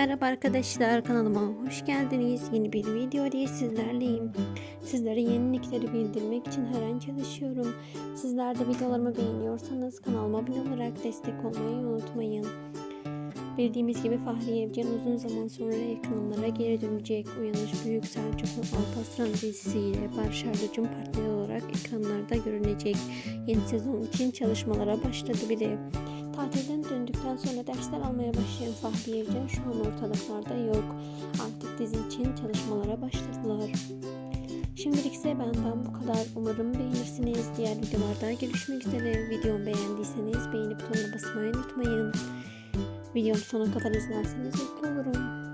Merhaba arkadaşlar kanalıma hoş geldiniz. Yeni bir video ile sizlerleyim. Sizlere yenilikleri bildirmek için her an çalışıyorum. Sizler de videolarımı beğeniyorsanız kanalıma abone olarak destek olmayı unutmayın. Bildiğimiz gibi Fahriye Evcen uzun zaman sonra ekranlara geri dönecek. Uyanış Büyük Selçuklu Alparslan dizisiyle Barış Arduç'un partneri olarak ekranlarda görünecek. Yeni sezon için çalışmalara başladı bile. Tatilden döndükten sonra dersler almaya başlayan Evcen şu an ortalıklarda yok. Artık dizi için çalışmalara başladılar. Şimdilik ise benden bu kadar. Umarım beğenirsiniz. Diğer videolarda görüşmek üzere. Videomu beğendiyseniz beğeni butonuna basmayı unutmayın. Videomu sona kadar izlerseniz mutlu olurum.